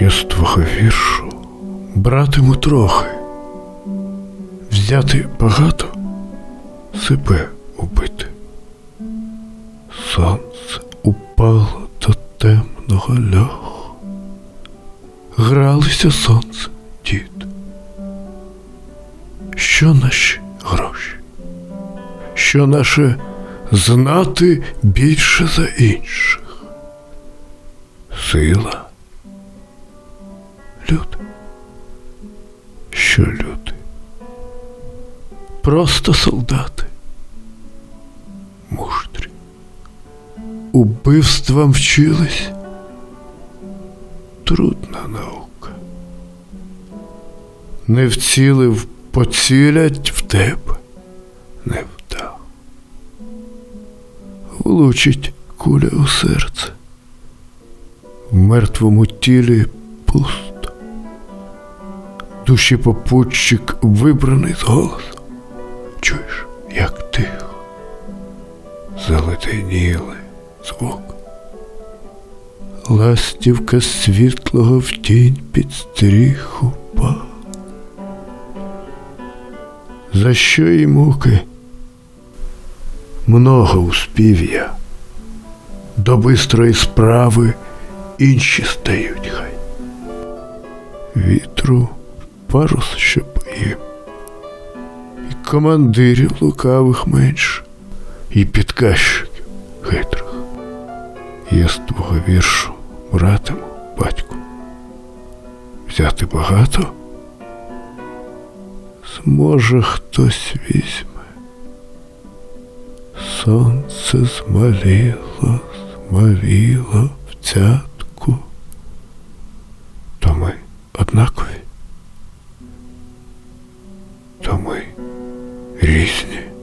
Я з твого віршу братиму трохи, взяти багато, себе убити. Сонце упало до темного льоху. Гралися сонце, дід. Що наші гроші? Що наше знати більше за інших? Сила. Люди. Що люди? Просто солдати. Муштрі. Убивствам вчились. Трудна наука. Не вцілив, поцілять в тебе, не вдав. Влучить куля у серце. В мертвому тілі пусто. Душі попутчик вибраний з голосу. Чуєш, як тихо. Залетеніли звук. Ластівка світлого в тінь під стріх упала. За що їй муки? Много успів я. До бистрої справи інші стають хай. Вітру парус, щоб їм. І командирів лукавих менше, і підказчиків хитрих. Я з твого віршу, братиму, батьку. Взяти багато? Зможе хтось візьме. Сонце змаліло, змаліло в цятку. То ми однакові. різні.